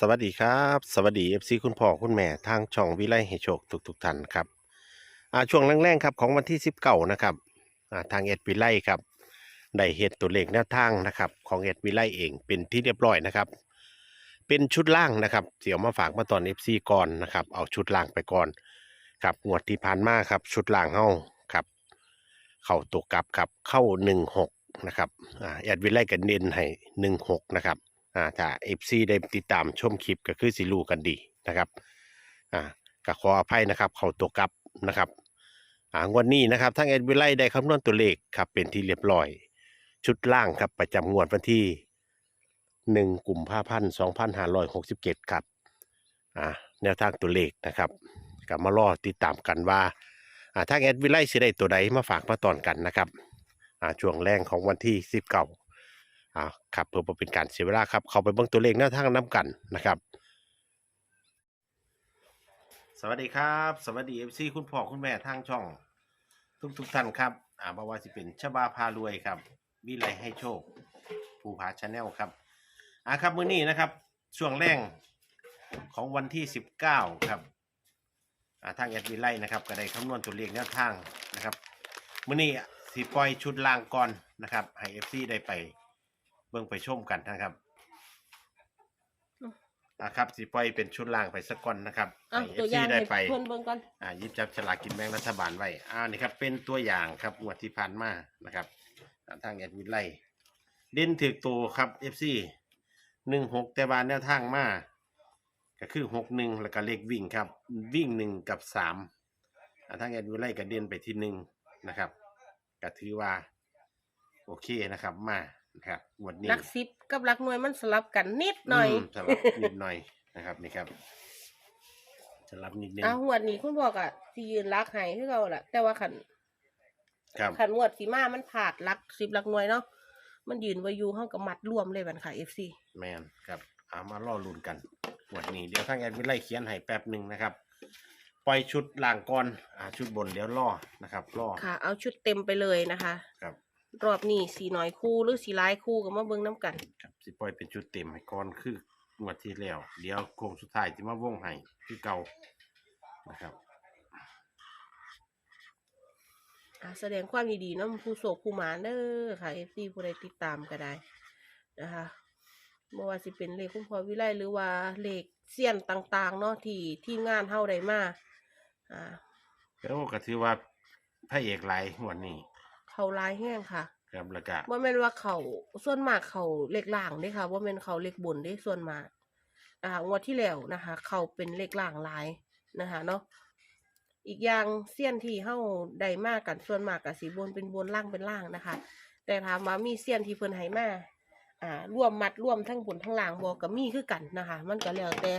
สวัสดีครับ สวัสดีเอฟซีคุณพ่อคุณแม่ทางช่องวิไลให้โชคทุกทุกท่านครับอ่าช่วงแรกๆครับของวันที่19นะครับอ่าทางเอ็ดวิไลครับได้เฮ็ดตัวเลขแนวทางนะครับของเอ็ดวิไลเองเป็นที่เรียบร้อยนะครับ เป็นชุดล่างนะครับเดี๋ยวมาฝากมาตอนเอฟซีก่อนนะครับเอาชุดล่างไปก่อนครับงวดที่ผ่านมาครับชุดล่างเฮาครับ เข้าตัวกลับครับเข้า16นะครับอ่าแอดวิไลกันเน้นให้16นะครับ อ่าถ้าเอฟซีได้ติดตามชมคลิปก็คือสิรู้กันดีนะครับอ่าก็ขออภัยนะครับ เขาตัวกลับนะครับอ่างวันนี้นะครับทั้งเอ็ดวิไลได้คำนวณตัวเลขครับเป็นที่เรียบร้อย ชุดล่างครับประจำงวดวันที่หนึ่งกลุ่มผ้าพันสองพันห้าร้อยหกสิบเจ็ดครับอ่าแนวทางตัวเลขนะครับกับมารอติดตามกันว่าอ่าทางเอ็ดวิไลสิได้ตัวใดมาฝากมาตอนกันนะครับอ่าช่วงแรงของวันที่สิบเก้า อ่าครับเพื่อเป็นการเสียเวลาครับ เข้าไปเบิ่งตัวเลขแนวทางน้ำกันนะครับ สวัสดีครับ สวัสดีเอฟซีคุณพ่อคุณแม่ทางช่อง ทุกทุกท่านครับอ่าบ่ว่าสิเป็นชบาพารวยครับวิไลให้โชค ภูผาชาแนลครับอ่าครับมื้อนี้นะครับ ช่วงแรงของวันที่ 19 ครับอ่าทางแอดวิไลนะครับก็ได้คำนวณตัวเลขแนวทางนะครับมื้อนี้สิปล่อยชุดลางก่อนนะครับให้ FC ได้ไป บิ่งไปชมกันนะครับอืมอะครับสิปล่อยเป็นชุดล่างไปสักก่อนนะครับอะให้ ตัวอย่างได้ให้ไป เพื่อนเบิ่งก่อนอ่าหยิบจับฉลากกินแบ่งรัฐบาลไว้อ่านี่ครับ เป็นตัวอย่างครับงวดที่ผ่านมานะครับอ่าทางแอดวิไลเด่นถือตัวครับ FC หนึ่งหกแต่บานแนวทางมาก็คือหกหนึ่งแล้วก็เลขวิ่งครับ วิ่งหนึ่งกับสามอ่าทางแอดวิไลก็เด่นไปที่หนึ่งนะครับก็ถือว่า โอเคนะครับ มานะ ครับงวดนี้ลักซิปกับลักหน่วยมันสลับกันนิดหน่อยมสลับนิดหน่อยนะครับ นี่ครับสลับนิดนึงอะหวดนี้คุณบอกอะสิยืนลักให้คือเราล่ะ แต่ว่าขันครับขันหวดสีมามันผาดลักซิปลักหน่วยเนาะมันยืนไว้อยู่เฮากับมัดรวมเลยบันค่ะ FC แมนครับเอามาล่อลุ้นกันงวดนี้เดี๋ยวทางแอดมินไล่เขียนให้แป๊บหนึ่งนะครับปล่อยชุดล่างก่อนอ่าชุดบนเดี๋ยวล่อนะครับล่อค่ะ เอาชุดเต็มไปเลยนะคะ ครับ รอบนี้สีน้อยคู่หรือสีลายคู่ก็มาเบิ่งน้ำกัน ครับสิปล่อยเป็นชุดเต็มให้ก่อนคืองวดที่แล้ว เดี๋ยวโค้งสุดท้ายที่มาวงให้คือเก่านะครับ อะแสดงความยินดีเนาะผู้โศกผู้หมานเด้อค่ะ FC ผู้ใดติดตามก็ได้นะคะบ่ว่าสิเป็นเลขคุณพ่อวิไลหรือว่าเลขเสี้ยนต่าง ๆ เนาะที่ทีมงานเฮาได้มาอ่า แล้วก็ถือว่าพระเอกหลายงวดนี้ เขาลายแห้งค่ะครับแล้วก็ว่าแม่นว่าเขาส่วนมากเขาเลขล่างเด้ค่ะว่าแม่นเขาเลขบนได้ส่วนมากอ่างวดที่แล้วนะคะ เขาเป็นเลขล่างหลายนะคะเนาะอีกอย่างเสี้ยนที่เฮาได้มากกันส่วนมากกับสีบนเป็นบนล่างเป็นล่างนะคะ แต่ถามว่ามีเสี้ยนที่เพิ่นให้มาอ่ารวมมัดรวมทั้งบนทั้งล่างบ่ก็มีคือกันนะคะ มันก็แล้วแต่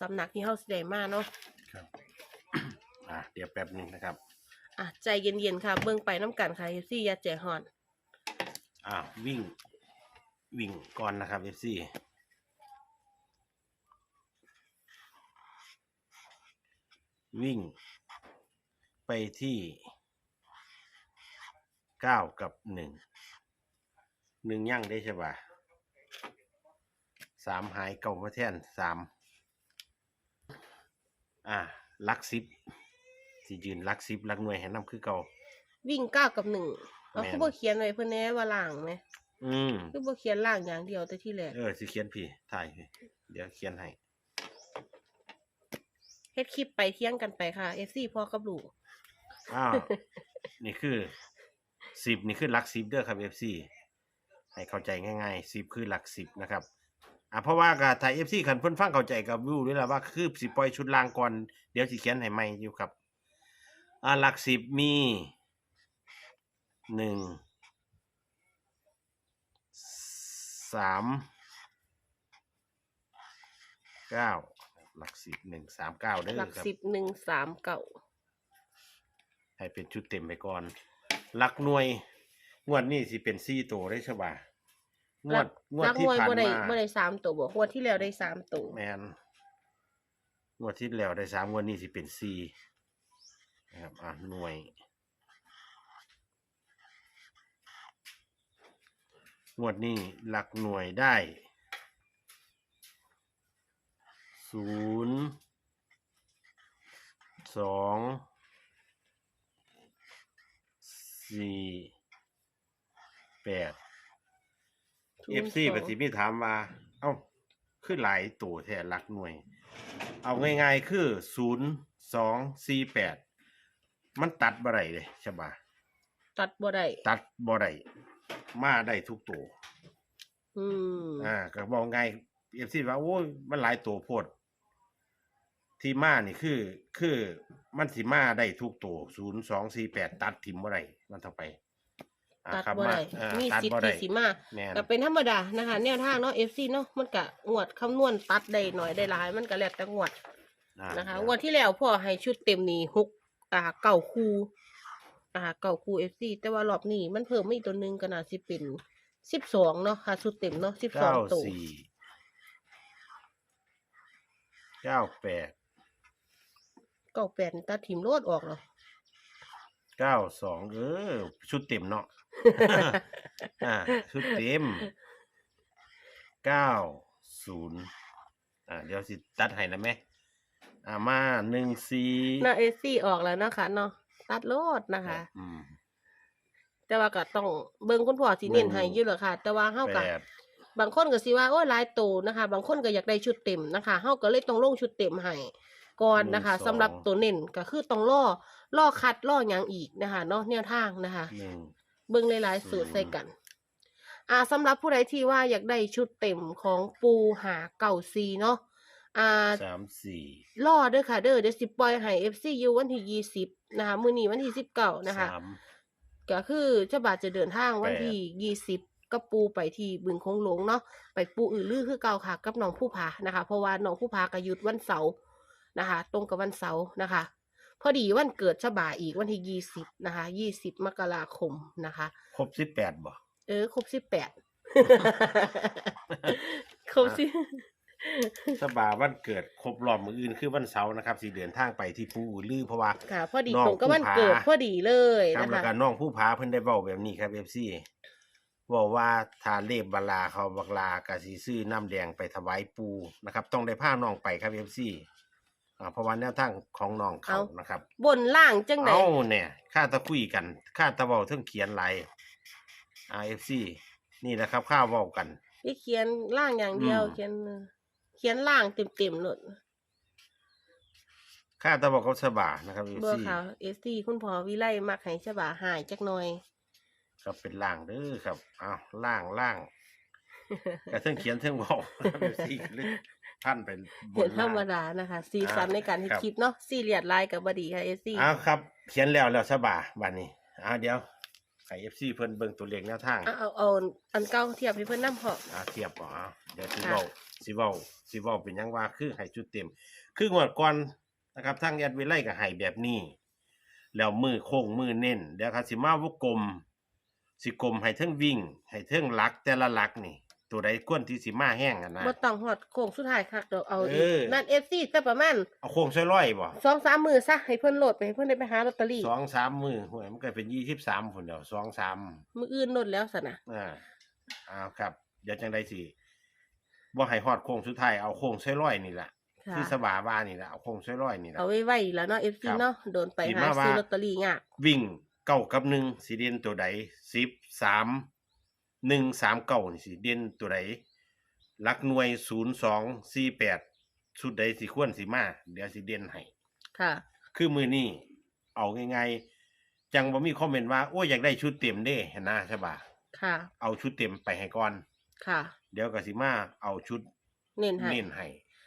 สำนักที่เฮาสิได้มาเนาะครับอ่าเดี๋ยวแป๊บหนึ่งนะครับ อะใจเย็นๆค่ะ เบิ่งไปน้ำกันค่ะเอฟซีอย่าใจฮ้อน อ่าวิ่ง วิ่งก่อนนะครับเอฟซีวิ่ง ไปที่เก้ากับหนึ่งหนึ่งย่างได้ใช่ปะสามหายเก่ามาแท่นสามอ่าลักซิป ที่ยืนลักซิปลักหน่วยให้นำคือเก่า วิ่งเก้ากับหนึ่งเอาแม่น คือบ่เขียนไว้เพิ่นแหน่ว่าล่างไหมอืมคือบ่เขียนล่างอย่างเดียวแต่ที่แรกเออสิเขียนพี่ถ่ายพี่เดี๋ยวเขียนให้ เฮ็ดคลิปไปเที่ยงกันไปค่ะ FC พ่อกับลูก อ้าว นี่คือสิบนี่คือหลักสิบเด้อครับ FC ให้เข้าใจง่ายๆสิบคือหลักสิบนะครับอะเพราะว่ากับไทย FC คันเพิ่นฟังเข้าใจกับวิวด้วยล่ะว่าคือสิปล่อยชุดลางก่อนเดี๋ยวสิเขียนให้ใหม่อยู่ครับ อ่าหลักสิบมีหนึ่งสามเก้าหลักสิบหนึ่งสามเก้าเด้อหลักครับสิบหนึ่งสามเก่าให้เป็นชุดเต็มไปก่อน หลักหน่วย งวดนี้สิเป็นซี่โตได้ใช่ป่ะงวดงวดลักที่มวยผ่านบ่ได้มาบ่ได้สามตัวบ่งวดที่แล้วได้สามตัวแมนงวดที่แล้วได้สามงวดนี้สิเป็นซี นะครับอะหน่วย งวดนี้หลักหน่วยได้ศูนย์สองสี่แปดเอฟซี02ปฏิมีถามว่า เอ้า คือหลายตัวแท้หลักหน่วย เอาง่ายๆ คือศูนย์สองสี่แปด มันตัดบ่ได้เลยใช่ปะตัดบ่ได้ตัดบ่ได้มาได้ทุกตัวอืมอ่าก็บอกไงเอฟซีว่าโอ้ยมันหลายตัวโพด ที่มานี่คือ คือมันสิมาได้ทุกตัวศูนย์สองสี่แปดตัดทิมบ่ได้มันเท่าไปอ่าตัดครับบ่ได้อ่ามีตัดสิทบ่ธิ์ได้ที่สิมาแม่น ก็เป็นธรรมดานะคะ แนวทางเนาะ FC เนาะมันก็งวดคำนวณตัดได้หน่อยได้หลาย มันก็แล้วแต่งวดอ่านะคะเดี๋ยวงวดที่แล้วพ่อให้ชุดเต็มนี่หก อ่าเก่าคูอ่าเก่าคู FC แต่ว่ารอบนี้มันเพิ่มมาอีกตัวหนึงก็น่าสิเป็น12เนาะค่ะชุดเต็มเนาะเก้า12ตัว สี่เก้าแปดเก้าแปดนี่ตัดถิ่มโลดออกเหรอเก้าสองเออ ชุดเต็มเนาะ อ่าชุดเต็มเก้าศูนย์อ่าเดี๋ยวสิตัดให้นะแม่ อ่ามาหนึ่งสี่หน้า FC ออกแล้วเนาะค่ะเนาะตัดโลดนะคะ อืมแต่ว่าก็ต้องเบิ่งคุณพ่อสิเน้นให้อยู่เหรอค่ะ แต่ว่าเฮาแปก็ดบางคนก็สิว่าโอ้ยหลายโตนะคะ บางคนก็อยากได้ชุดเต็มนะคะเฮาก็เลยต้องลงชุดเต็มให้ก่อนนะคะสำหรับตัวเน้นก็คือต้องล่อล่อคัดล่อหยังอีกนะคะเนาะแนวทางนะคะ หนึ่ง เบิ่งหลายๆสูตรใส่กัน อ่าสำหรับผู้ใดที่ว่าอยากได้ชุดเต็มของปูหาเก่าซีเนาะ อ่าสามสี่ล่อเด้อค่ะ เด้อเดี๋ยวสิปล่อยให้ FCU วันที่ยี่สิบนะคะมื้อนี้วันที่สิบเก้านะคะ สาม ก็คือเจ้าบาทจะเดินทางวันแปดที่ยี่สิบกับปูไปที่บึงคงหลงเนาะไปปูอื่นลือคือเก่าค่ะ กับน้องผู้ผานะคะ เพราะว่าน้องผู้ผากระยุดวันเสาร์นะคะ ตรงกับวันเสาร์นะคะ พอดีวันเกิดเจ้าบ่าอีกวันที่ยี่สิบนะคะยี่สิบมกราคมนะคะ ครบสิบแปดบ่ เออ ครบสิบแปด ครบสิ สบาวันเกิดครบรอบมืออื่นคือวันเสาร์นะครับสีเดินทางไปที่ภูอือลือเพราะว่า ค่ะ พอดีน้องตรงกับวันผู้ผา เกิดพอดีเลยครับนะแล้วคะก็น้องผู้พาเพิ่นได้เว้าแบบนี้ครับเอฟซีบอกว่าทาเลบบัลลาเขาบักลากะสิซื้อน้ำแดงไปถวายปูนะครับ ต้องได้ผ้าน้องไปครับเอฟซีอ่าเพราะว่าแนวทางของน้องเขานะครับ บนล่างจังไหน เอาเนี่ยข้าตะคุยกันข้าตะเว้าเทิงเขียนลายอ่าเอฟซีนี่นะครับข้าเว้ากันที่เขียนล่างอย่างเดียวอืม เขียนเขียนล่างเต็มๆเลยข้าตะเว้าเขาสบานะครับเอฟเบอซีร์ค่ะเอสทีคุณพ่อวิไลมักให้ฉบาหายจักหน่อยครับเป็นล่างเด้อครับอ้าวล่างล่างกระเทิงเขียนเทิงเว้าครับเอฟซีเลยท่านเป็นบเห็นนธรล่างรมดานะคะสีสันอ่าในการที่ครับคลิปเนาะซีเรียดไลน์กับบดีค่ะเอสซีอ้าวครับ เขียนแล้วแล้วสบาบัดนี้อ้าวเดี๋ยวไข่เอฟซีเพิ่นเบิ่งตัวเลขแนวทางเอาเอาเอาอันเก่าเทียบให้เพื่อนน้ำพออ่าเทียบก่อนอ้าวเดี๋ยวสิค่ะเว้า สิเว้าสิเว้าเป็นหยังว่าคือให้จุดเต็ม คืองวดก่อนนะครับทางแอดวิไลก็ให้แบบนี้ แล้วมือโค้งมือเน้นเดี๋ยวครับสิมาวงกลม สิกลมให้เทิงวิ่ง ให้เทิงลักแต่ละลักนี่ ตัวใดควรที่สิมาแห้งกันนะ บ่ต้องหอดโค้งสุดท้ายค่ะเดี๋ยวเอาเออีกอนั่นเอฟซีแต่ประมาณเอาโค้งใส่ร้อยบ่สองสามมือซะให้เพื่อนโหลดไปให้เพื่อนได้ไปหาลอตเตอรี่ สองสามมือหวยมันก็เป็นยี่สิบสามผลเดียวสองสาม มืออื่นโหลดแล้วสนะ อ่าอ้าวครับ เดี๋ยวจังไดสิ บ่ให้ฮอดโค้งสุดท้ายเอาโค้งใส่ร้อยนี่แหละค่ะคือสบาบ้านี่แหละเอาโค้งใส่ร้อยนี่แหละ เอาไว้ไว้แล้วเนาะเอฟซีครับเนาะโดนไปคิดหามาว่า ซื้อลอตเตอรี่ยากวิ่งเก้ากับหนึ่งสีเด่นตัวใดสิบสามหนึ่งสามเก้านี่สีเด่นตัวใดหลักหน่วยศูนย์สองสี่แปดชุดใดสีควรสีมา เดี๋ยวสีเด่นให้ ค่ะ คือมือนี่เอาง่ายๆจังว่ามีคอมเมนต์ว่า โอ้ยอยากได้ชุดเต็มเด้เห็นนะใช่ปะค่ะ เอาชุดเต็มไปให้ก่อน ค่ะ เดี๋ยวก็สิมาเอาชุดเน้นให้เน้นให้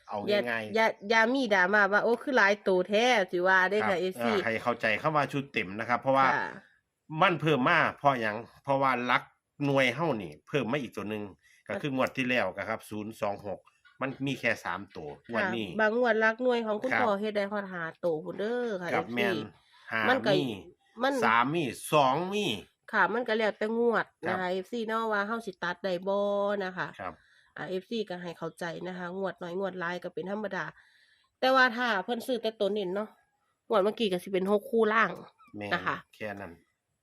เอาอย่าง่ายอย่าอย่ามีดราม่าว่าโอ้คือหลายตัวแท้สิว่าได้ๆค่ะเอรับซีอ่าให้เข้าใจเข้ามาชุดเต็มนะครับ เพราะว่าค่ะมันเพิ่มมาเพราะหยังเพราะว่าลักหน่วยเฮานี่ เพิ่มมาอีกตัวหนึ่งก็คืองวดที่แล้วก็ครับศูนย์สองหกมันมีแค่สามตัวงวันค่ะนี้ บางงวดรักหน่วยของคุณครับพ่อเฮ็ดได้ฮอดหาโตพุ่นเด้อค่ะกับ FC แมนหามันก็มีมันสามมีสองมี ค่ะ มันก็แล้วแต่งวดครับนะคะ FC เนาะว่าเฮาสิตัดได้บ่นะคะครับอ่า FC ก็ให้เข้าใจนะคะ งวดน้อยงวดหลายก็เป็นธรรมดา แต่ว่าถ้าเพิ่นซื้อแต่ตัวเน้นเนาะงวดเมื่อกี้ก็สิเป็นหกคู่ล่าง แมนนะคะ แค่นั้น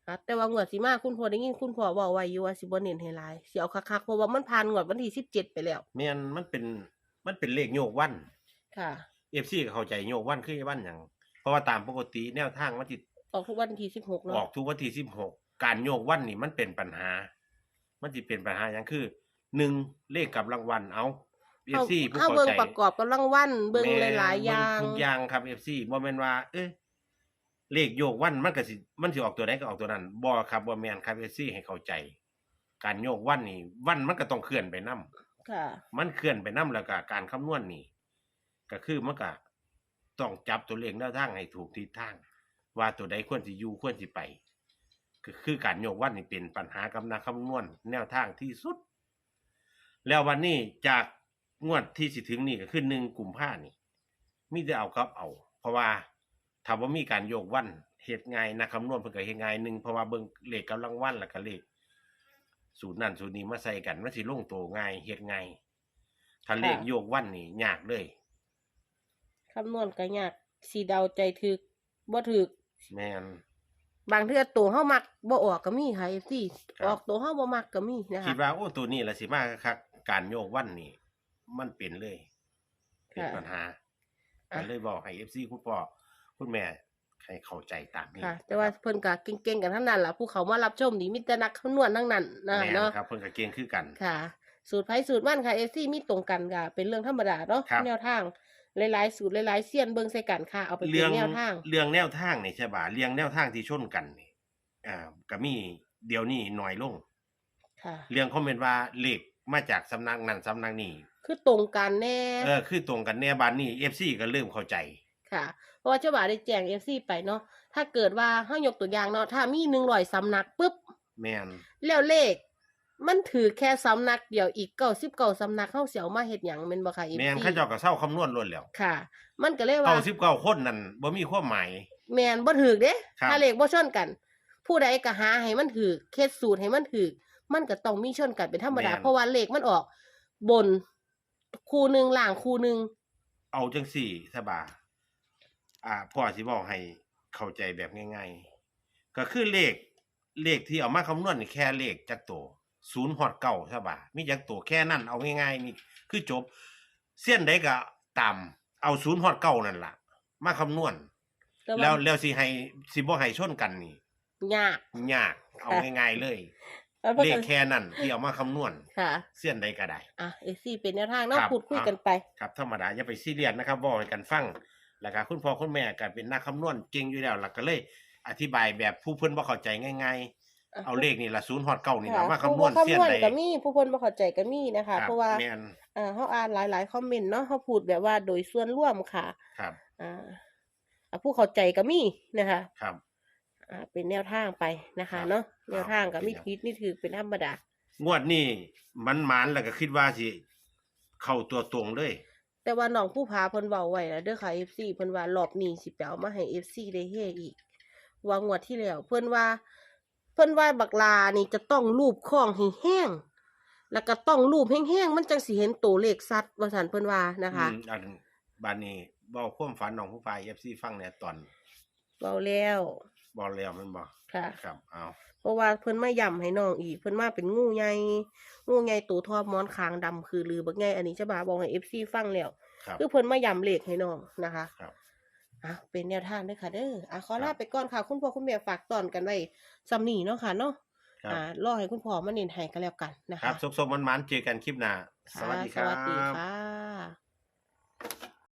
ค่ะแต่ว่างวดสิมาคุณพ่อได้ยินคุณพ่อบอกไว้อยู่ว่าสิบ่เน้นให้หลายสิเอาคักๆเพราะว่ามันผ่านงวดวันที่17ไปแล้ว แมนมันเป็นมันเป็นเลขโยกวัน ค่ะเอฟซีก็เข้าใจโยกวันคือวันหยังเพราะว่าตามปกติแนวทางมันสิออกทุกวันที่สิบหกออเนาะกทุกวันที่สิบห กการโยกวันนี่มันเป็นปัญหา มันสิเป็นปัญหาอย่างคือหนึ่งเลขกับรางวัลเอาเอฟเอาซีผู้เอาเข้าเบิ่งใจประกอบกับรางวัลเบิ่งแม่หลายๆอย่างเบิ่ทุกอย่างครับเอฟซีบ่แม่นว่า เอ้ยเลขโยกวันมันก็สิมันสิออกตัวใดก็ออกตัวนั้นบ่ครับบ่แม่นครับเอฟซีให้เข้าใจ การโยกวันนี่ วันมันก็ต้องเคลื่อนไปนํค่ะมันเคลื่อนไปนํแล้วก็การคำนวณนี่ ก็คือมันก็ต้องจับตัวเลขแนวทางให้ถูกทิศทาง ว่าตัวใดควรสิอยู่ควรสิไป ก็คือการโยกวันนี่เป็นปัญหากับนักคำนวณแนวทางที่สุด แล้ววันนี้จากงวดที่สิถึงนี่ก็คือหนึ่งกลุ่มผ้านี่มีแต่เอาครับเอา เพราะว่าถ้าว่ามีการโยกวันเหตุง่ายนักคำนวณเพิ่นก็เฮ็ดง่ายหนึ่งเพราะว่าเบิ่งเลขกำลังวันแล้วก็เลขสูตรนั่นสูตรนี้มาใส่กันมันสิลงตัวง่ายเฮ็ดง่ายถ้าเลขค่ะโยกวันนี่ยากเลยคำนวณก็ยากสีเดาใจถึกบ่ถึกแม่น บางเทื่อตัวเฮามักบ่ออกก็มีค่ะ FC ครับ ออกตัวเฮาบ่มักก็มีนะคิคะดว่าโอ้ตัวนี้ละสิมาคักๆการโยกวันนี่มันเป็นเลย เป็นค่ะปัญหาอะ ก็เลยบอกให้ FC คุณพ่อคุณแม่ให้เข้าใจตามนี้ค่ะ แต่ว่าเพิ่นก็เก่งๆกันทั้งนั้นล่ะผู้เขามารับชมนี่มีแต่นักคำนวณทั้งนั้นนะแม่นเนาะครับเพิ่นก็เก่งคือกัน ค่ะ สูตรไผสูตรมันค่ะ FC มีตรงกันค่ะเป็นเรื่องธรรมดาเนาะครับ แนวทาง หลายๆสูตรหลายๆเสี้ยนเบิ่งใส่กันค่ะเอาไปเป็เรื่นองแนวทาง เรื่องแนวทางนี่ใช่ป่ะเรื่องแนวทางที่ชนกันนี่อ่าก็มีเดี๋ยวนี้น้อยลง ค่ะ เรื่องคอมเมนต์ว่าเลขมาจากสำนักนั้นสำนักนี้คือตรงกันแน่ เออคือตรงกันแน่บานนี้ FC ก็เริ่มเข้าใจ ค่ะ เพราะว่าเจ้าบ่าวได้แจ้ง FC ไปเนาะ ถ้าเกิดว่าเฮายกตัวอย่างเนาะ ถ้ามี100สำนักปุ๊บ แม่นแล้วเลข มันถือแค่สำนักเดียวอีก99สำนักเฮาสิเอามาเฮ็ดหยังแม่นบ่ค่ะ FC แม่นเขาเจ้าก็เศร้าคำนวณล้วนแล้วค่ะ มันก็เลยว่าเก้าสิบเก้าคนนั่นบ่มีความหมาย แมนบ่ถือเด้ครับ ถ้าเลขบ่ชนกัน ผู้ใดก็หาให้มันถือเคสสูตรให้มันถือมันก็ต้องมีชนกันเป็นธรรมดาแม่น เพราะว่าเลขมันออก บนคู่หนึ่งล่างคู่หนึ่งเอาจังสี่สบาอ่าพ่อสิบอกให้เข้าใจแบบง่าย ๆ ก็คือเลขเลขที่เอามาคำนวณนี่แค่เลขจักตัว ศูนย์ฮอดเก้าสบามีจักตัวแค่นั้นเอาง่ายๆนี่คือจบ เส้นใดก็ตามเอาศูนย์ฮอดเก้านั่นล่ะ มาคำนวณแต่แล้วว่าแล้วสิให้สิบ่ให้ชนกันนี่ยากยากเอาง่ายๆเลย แล้วเพราะเลขฉะนั้นแค่นั้นที่เอามาคำนวณค่ะ เส้นใดก็ได้ อะเอซี่เป็นแนวทางเนาะครับ พูดคุยอะกันไป ครับธรรมดาอย่าไปซีเรียสนะครับบอกให้กันฟังแล้วก็คุณพ่อคุณแม่ก็เป็นนักคำนวณเก่งอยู่แล้วแล้วก็เลย อธิบายแบบผู้เพิ่นบ่เข้าใจง่ายๆ เอาเลขนี่ละศูนย์ฮอดเก้านี่ค่ะละมาคำนวณผู้เสี้ยนคำนวณใดก็มีผู้เพิ่นบ่เข้าใจก็มีนะคคะรับเพราะว่าแม่นอ่าเฮาอ่านหลายๆคอมเมนต์เนาะเฮาพูดแบบว่าโดยส่วนร่วมค่ะ ครับ อ่าอะผู้เข้าใจก็มีนะคะ ครับอ่าเป็นแนวทางไปนะครัคะบเนาะแนวทางกับเป็นมิแนวทิศนี่ถือเป็นธรรมดางวดนี้มันหมานแล้วก็คิดว่าสิเข้าตัวตรงเลยแต่ว่าน้องผู้พาเพิ่นเว้าไว้แล้วเด้อค่ะ FC เพิ่นว่ารอบนี้สิไปเอามาให้ FC ได้เฮอีก ว่างวดที่แล้วเพิ่นว่า เพิ่นว่าบักลานี่จะต้องรูปข้องให้แห้ง แล้วก็ต้องรูปแห้งๆ มันจังสิเห็นตัวเลขสัตว์ว่าซั่นเพิ่นว่านะคะอืมอันบานนี้เว้าความฝันน้องผู้ฝ่าย FC ฟังแหน่ตอนเว้าแล้วบ่แล้วแมันบ่ค่ะ ครับ เอาเพราะว่าเพิ่นมาย้ำให้น้องอีก เพิ่นมาเป็นงูใหญ่งูใหญ่ตัวทอมอนคางดำคือลือบักใหญ่อันนี้จะบาบอกให้ FC ฟังแล้ว ครับ คือเพิ่นมาย้ำเลขให้น้องนะคะ ครับ อะเป็นแนวทางด้วยค่ะเด้ออะขอลาไปก่อนค่ะ คุณพ่อคุณแม่ฝากตอนกันไว้สำนีเนาะค่ะเนาะอ่ารอให้คุณพ่อมาเน้นให้กันแล้วกันนะคะครับสุกๆมันมันเจอกันคลิปหน้าสวัสดีครับสวัสดีค่ะ